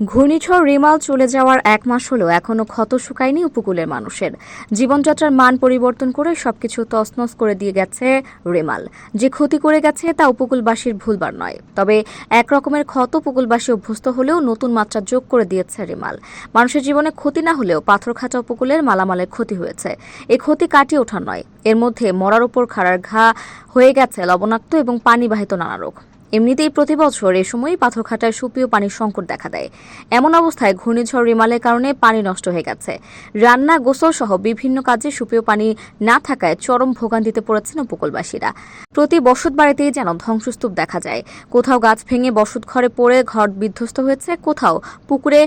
ঘূর্ণিঝড় রিমাল চলে যাওয়ার এক মাস হলেও এখনও ক্ষত শুকায়নি উপকূলের মানুষের। জীবনযাত্রার মান পরিবর্তন করে সবকিছু তছনছ করে দিয়ে গেছে রিমাল। যে ক্ষতি করে গেছে তা উপকূলবাসীর ভুলবার নয়। তবে এক রকমের ক্ষত উপকূলবাসী অভ্যস্ত হলেও নতুন মাত্রা যোগ করে দিয়েছে রিমাল। মানুষের জীবনে ক্ষতি না হলেও পাথরখাঁচা উপকূলের মালামালের ক্ষতি হয়েছে। এ ক্ষতি কাটিয়ে ওঠার নয়। এর মধ্যে মরার উপর খাড়ার ঘা হয়ে গেছে লবণাক্ত এবং পানিবাহিত নানা রোগ। এমনিতেই প্রতি বছর এ সময় পাথরঘাটায় সুপেয় পানির সংকট দেখা দেয়। এমন অবস্থায় ঘূর্ণিঝড় রিমালের কারণে পানি নষ্ট হয়ে গেছে। রান্না, গোসল সহ বিভিন্ন কাজে সুপেয় পানি না থাকায় চরম ভোগান্তিতে পড়েছেন উপকূলবাসীরা। প্রতি বসত বাড়িতেই যেন ধ্বংসস্তূপ দেখা যায়। কোথাও গাছ ভেঙে বসত ঘরে পড়ে ঘর বিধ্বস্ত হয়েছে, কোথাও পুকুরে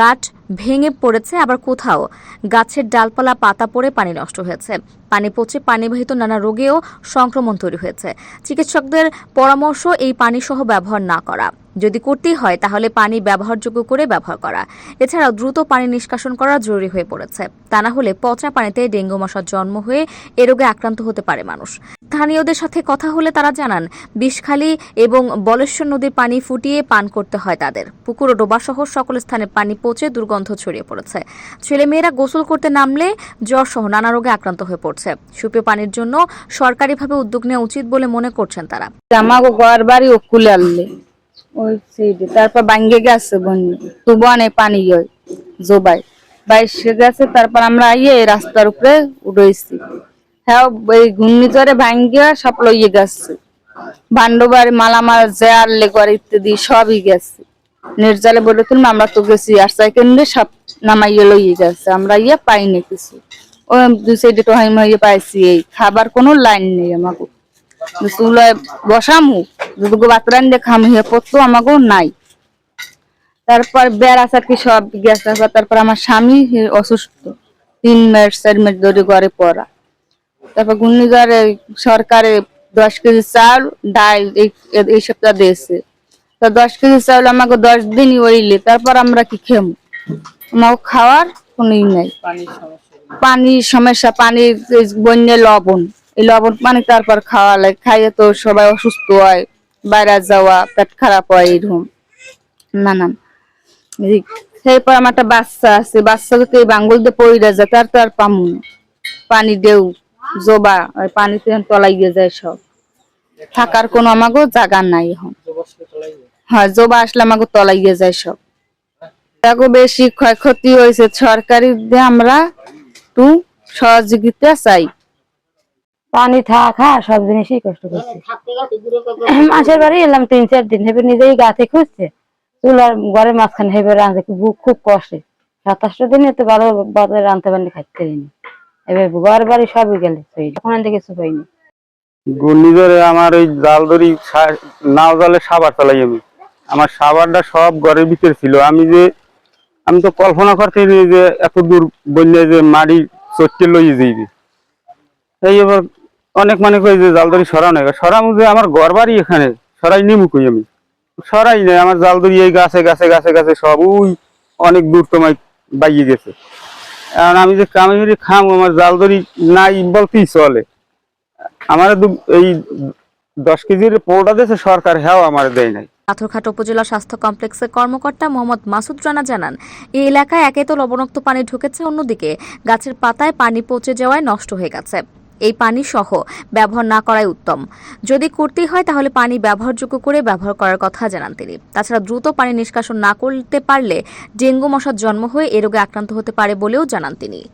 গাছ ভেঙে পড়েছে আবার কোথাও। গাছের ডালপালা, পাতা পড়ে পানি নষ্ট হয়েছে। পানি পচে পানিবাহিত নানা রোগেও সংক্রমণ তৈরি হয়েছে। চিকিৎসকদের পরামর্শ এই পানি সহ ব্যবহার না করা। যদি করতেই হয়, তাহলে পানি ব্যবহারযোগ্য করে ব্যবহার করা। এছাড়াও দ্রুত পানি নিষ্কাশন করা জরুরি হয়ে পড়েছে। তা না হলে পচা পানিতে ডেঙ্গু মশার জন্ম হয়ে এ রোগে আক্রান্ত হতে পারে মানুষ। স্থানীয়দের সাথে কথা হলে তারা জানান, বিষখালী এবং বলেশ্বর নদীর পানি ফুটিয়ে পান করতে হয় তাদের। পুকুর ও ডোবাসহ সকল স্থানে পানি পচে দুর্গন্ধ ছড়িয়ে পড়েছে। ছেলেমেয়েরা গোসল করতে নামলে জ্বর সহ নানা রোগে আক্রান্ত হয়ে পড়ছে। সুপেয় পানির জন্য সরকারিভাবে উদ্যোগ নেওয়া উচিত বলে মনে করছেন তারা। আমাকে ঘর বাড়ি ওই সাইডে তারপর ভাঙ্গে গেছে বন্যা তো বনে পানি হয় জোবাই বাইশে গেছে, তারপর আমরা আইয়ে রাস্তার উপরে উঠেছি হ্যাঁ ওই ঘূর্ণিঝড়ে ভাঙ্গে সব লইয়ে গেছে। ভান্ডবাড়ি, মালামাল, জেয়ার লেগর ইত্যাদি সবই গেছে। নির্জালে বলে তুলম আমরা তো গেছি, আর সাইকেল সব নামাইয়ে লইয়ে গেছে। আমরা ইয়ে পাইনি কিছু। ওই দুই সাইডে তো হাইমাইয়ে পাইছি এই। খাবার কোনো লাইন নেই আমাকে চুলায় বসামু। যদি বাতরান দিয়ে খামু হে পড়তো আমাকে নাই। তারপর বেড়া কি সব গেছে তারপর আমার স্বামী অসুস্থ। তিন মিনিট চার মিনিট ধরে ঘরে পড়া। তারপর ঘূর্ণিঝড়ে সরকারে দশ কেজি চাল ডাল এই সপ্তাহ দিয়েছে। তো দশ কেজি চাউল আমাকে দশ দিনই ওইলে তারপর আমরা কি খেমু? আমাকে খাওয়ার কোনো ই নাই। পানির সমস্যা পানির বন্যে লবণ। এই লবণ পানি তারপর খাওয়া লাগে খাইয়ে তো সবাই অসুস্থ হয়। বাইরে যাওয়া, পেট খারাপ হয় এরকম নানান এই সেইপর আমার একটা বাচ্চা আছে, বাচ্চা যদি এই বাঙ্গুল দিয়ে পড়ে যায়, তার তো আর পামু পানি দেউ জবা পানিতে তলাই গিয়ে যায় সব। থাকার কোনো আমাকে জায়গা নাই এখন। হ্যাঁ জবা আসলে আমাকে তলাই গিয়ে যায় সব। দেখো বেশি ক্ষয়ক্ষতি হয়েছে সরকারি দিয়ে আমরা একটু সহযোগিতা চাই। পানি থাকা সব জিনিসই কষ্ট করছে। মাসের বাড়ি এলাম তিন চার দিন। হেবে নিজেই গাছে খুঁজছে। চুলার ঘরের মাঝখানে হেবে রাঁধে বুক খুব কষ্টে। সাতাশটা দিনে তো ভালো বাজারে রাঁধতে পারিনি খাইতে পারিনি। এবার ঘর বাড়ি সবই গেলে ওখান থেকে কিছু পাইনি ঘূর্ণিঝড়ে আমার ওই জাল ধরি সা- নাও জালে সাবার চালাই আমি। আমার সাবারটা সব ঘরের ভিতরে ছিল। আমি যে আমি তো কল্পনা করতে যে এত দূর বন্যায় যে মাটি চটকে লইয়ে যাইবে। এই এবার অনেক মানে কই যে জাল ধরি সরানো হয় সরামু যে আমার ঘর বাড়ি এখানে, সরাই নিমু কই আমি? সরাই নাই, আমার জাল ধরি এই গাছে গাছে গাছে গাছে সব ওই অনেক দূর তোমায় বাইয়ে গেছে। এখন আমি যে কামি খাম, আমার জাল ধরি নাই বলতেই চলে। আমার এই দশ কেজির পৌঁটা দিয়েছে সরকার হ্যাঁ আমার দেয় নাই। পাথরঘাট উপজেলা স্বাস্থ্য কমপ্লেক্সের কর্মকর্তা মোহাম্মদ মাসুদ রানা জানান, এই এলাকায় একে তো লবণাক্ত পানি ঢুকেছে অন্যদিকে, গাছের পাতায় পানি পচে যাওয়ায় নষ্ট হয়ে গেছে। এই পানি সহ ব্যবহার না করাই উত্তম। যদি করতেই হয়, তাহলে পানি ব্যবহারযোগ্য করে ব্যবহার করার কথা জানান তিনি। তাছাড়া দ্রুত পানি নিষ্কাশন না করতে পারলে ডেঙ্গু মশার জন্ম হয়ে এ রোগে আক্রান্ত হতে পারে বলেও জানান তিনি।